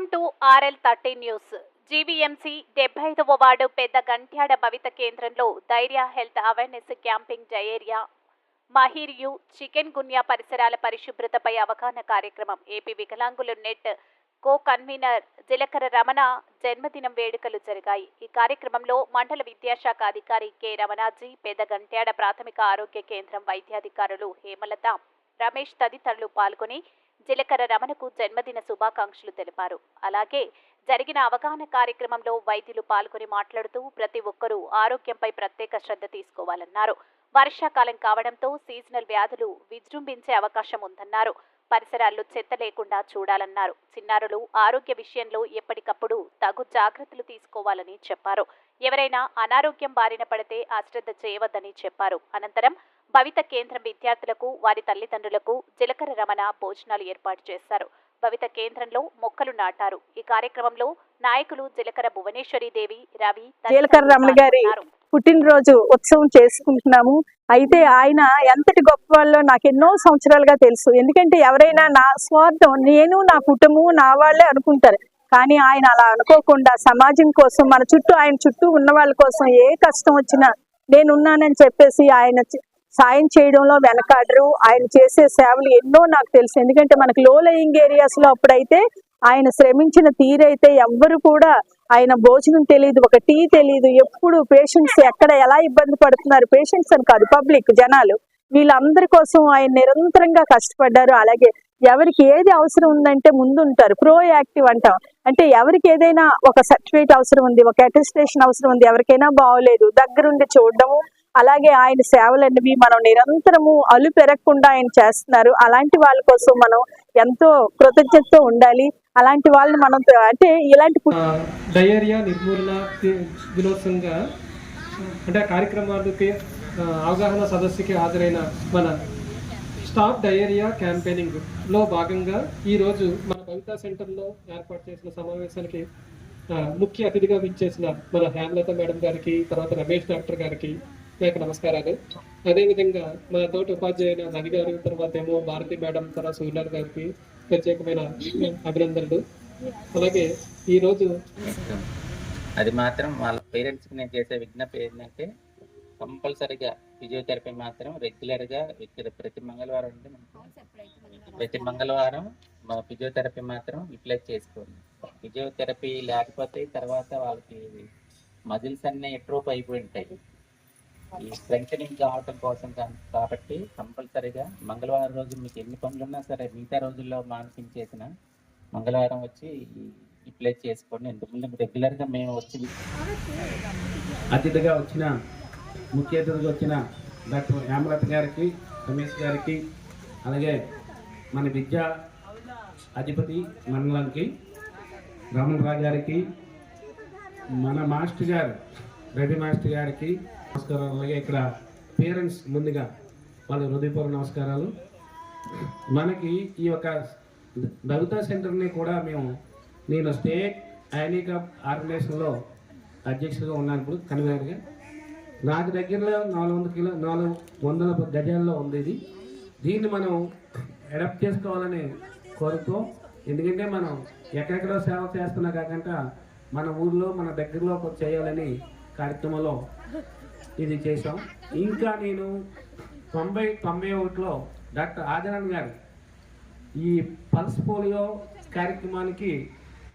RL thirty news. GVMC డెబ్బై ఐదవ ward Pedda Gantyada భవిత కేంద్రంలో ధైర్య హెల్త్ అవేర్నెస్ క్యాంపింగ్ జయేరియా. మహిరియు చికెన్ గున్యా పరిసరాల పరిశుభ్రతపై అవగాహన కార్యక్రమం. ఏపీ వికలాంగులు నెట్ కో కన్వీనర్ జిలకర రమణ జన్మదినం వేడుకలు జరిగాయి. ఈ కార్యక్రమంలో మండల విద్యాశాఖ అధికారి కె రమణాజీ పెద్ద గంట్యాడ ప్రాథమిక ఆరోగ్య కేంద్రం వైద్యాధికారులు హేమలత రమేష్ తదితరులు పాల్గొని జిలకర రమణకు జన్మదిన శుభాకాంక్షలు తెలిపారు. అలాగే జరిగిన అవగాహన కార్యక్రమంలో వైద్యులు పాల్గొని మాట్లాడుతూ ప్రతి ఒక్కరూ ఆరోగ్యంపై ప్రత్యేక శ్రద్ధ తీసుకోవాలన్నారు. వర్షాకాలం కావడంతో సీజనల్ వ్యాధులు విజృంభించే అవకాశం ఉందన్నారు. పరిసరాల్లో చెత్త లేకుండా చూడాలన్నారు. చిన్నారులు ఆరోగ్య విషయంలో ఎప్పటికప్పుడు తగు జాగ్రత్తలు తీసుకోవాలని చెప్పారు. ఎవరైనా అనారోగ్యం బారిన పడితే అశ్రద్ధ చేయవద్దని చెప్పారు. అనంతరం భవిత కేంద్రం విద్యార్థులకు వారి తల్లిదండ్రులకు జీలకర్ర రమణ భోజనాలు ఏర్పాటు చేశారు. భవిత కేంద్రంలో మొక్కలు నాటారు. ఈ కార్యక్రమంలో నాయకులు జీలకర్ర భువనేశ్వరి దేవి రవి జీలకర్ర రమణ గారి. పుట్టినరోజు ఉత్సవం చేసుకుంటున్నాము. అయితే ఆయన ఎంతటి గొప్ప వాళ్ళో నాకు ఎన్నో సంవత్సరాలుగా తెలుసు. ఎందుకంటే ఎవరైనా నా స్వార్థం నేను నా కుటుంబం నా వాళ్ళే అనుకుంటారు. కానీ ఆయన అలా అనుకోకుండా సమాజం కోసం మన చుట్టూ ఆయన చుట్టూ ఉన్న వాళ్ళ కోసం ఏ కష్టం వచ్చినా నేనున్నానని చెప్పేసి ఆయన సాయం చేయడంలో వెనకాడరు. ఆయన చేసే సేవలు ఎన్నో నాకు తెలుసు. ఎందుకంటే మనకు లో లయింగ్ ఏరియాస్లో అప్పుడైతే ఆయన శ్రమించిన తీరైతే ఎవ్వరు కూడా ఆయన భోజనం తెలియదు ఒక టీ తెలియదు ఎప్పుడు పేషెంట్స్ ఎక్కడ ఎలా ఇబ్బంది పడుతున్నారు? పేషెంట్స్ అని కాదు పబ్లిక్ జనాలు. వీళ్ళందరి కోసం ఆయన నిరంతరంగా కష్టపడ్డారు. అలాగే ఎవరికి ఏది అవసరం ఉందంటే ముందు ఉంటారు ప్రో యాక్టివ్ అంటాం. అంటే ఎవరికి ఏదైనా ఒక సర్టిఫికేట్ అవసరం ఉంది ఒక అటెస్టేషన్ అవసరం ఉంది ఎవరికైనా బాగోలేదు దగ్గరుండి చూడడము. అలాగే ఆయన సేవలన్నవి మనం నిరంతరము అలు పెరగకుండా ఆయన చేస్తున్నారు. అలాంటి వాళ్ళ కోసం మనం ఎంతో కృతజ్ఞతతో ఉండాలి. అలాంటి వాళ్ళని మనం అంటే ఇలాంటి డయేరియా నిర్మూలన దినోత్సవంగా అంటే ఆ కార్యక్రమాలకి అవగాహన సదస్సుకి హాజరైన మన స్టాప్ డయేరియా క్యాంపెయినింగ్లో భాగంగా ఈరోజు మన కవితా సెంటర్లో ఏర్పాటు చేసిన సమావేశానికి ముఖ్య అతిథిగా విచ్చేసిన మన హేమలత మేడం గారికి తర్వాత రమేష్ డాక్టర్ గారికి నాకు నమస్కారాలు. అదేవిధంగా మా తోటి ఉపాధ్యాయుల రవి గారు తర్వాత ఏమో భారతి మేడం తర్వాత సూర్యనాథ్ గారికి ప్రత్యేకమైన అభినందనలు. అలాగే ఈరోజు అది మాత్రం వాళ్ళ పేరెంట్స్కి నేను చేసే విజ్ఞప్తి ఏంటంటే కంపల్సరీగా ఫిజియోథెరపీ మాత్రం రెగ్యులర్గా ఇక్కడ ప్రతి మంగళవారం అంటే ప్రతి మంగళవారం మా ఫిజియోథెరపీ మాత్రం యూటిలైజ్ చేసుకోండి ఫిజియోథెరపీ లేకపోతే తర్వాత వాళ్ళకి మజిల్స్ అన్నీ ఎట్రోప్ అయిపోయి ఉంటాయి. ఈ స్ట్రెంగ్ కావటం కోసం కాబట్టి కంపల్సరీగా మంగళవారం రోజు మీకు ఎన్ని పనులు ఉన్నా సరే మిగతా రోజుల్లో మాన్సింగ్ చేసిన మంగళవారం వచ్చి యూటిలైజ్ చేసుకోండి. ఎందుకంటే రెగ్యులర్గా మేము వచ్చి అతిథిగా వచ్చిన ముఖ్య అతిథిగా వచ్చిన డాక్టర్ హేమలత గారికి రమేష్ గారికి అలాగే మన విద్యా అధిపతి మండలానికి రమణ రావు గారికి మన మాస్టర్ గారు రవి మాస్టర్ గారికి నమస్కారం. అలాగే ఇక్కడ పేరెంట్స్ ముందుగా వాళ్ళ హృదయపూర్వ నమస్కారాలు. మనకి ఈ యొక్క దళితా సెంటర్ని కూడా మేము నేను స్టేట్ ఐనికప్ ఆర్గనైజేషన్లో అధ్యక్షుడిగా ఉన్నాను ఇప్పుడు కన్వీనర్గా. నాకు దగ్గరలో నాలుగు వందల కిలో నాలుగు వందల గజాల్లో ఉంది ఇది. దీన్ని మనం అడాప్ట్ చేసుకోవాలని కోరుతూ ఎందుకంటే మనం ఎక్కడెక్కడో సేవ చేస్తున్నా కాకుండా మన ఊర్లో మన దగ్గరలో చేయాలని కార్యక్రమంలో ఇది చేశాం. ఇంకా నేను తొంభై తొంభై ఒకటిలో డాక్టర్ ఆదినారాయణ గారు ఈ పల్స్ పోలియో కార్యక్రమానికి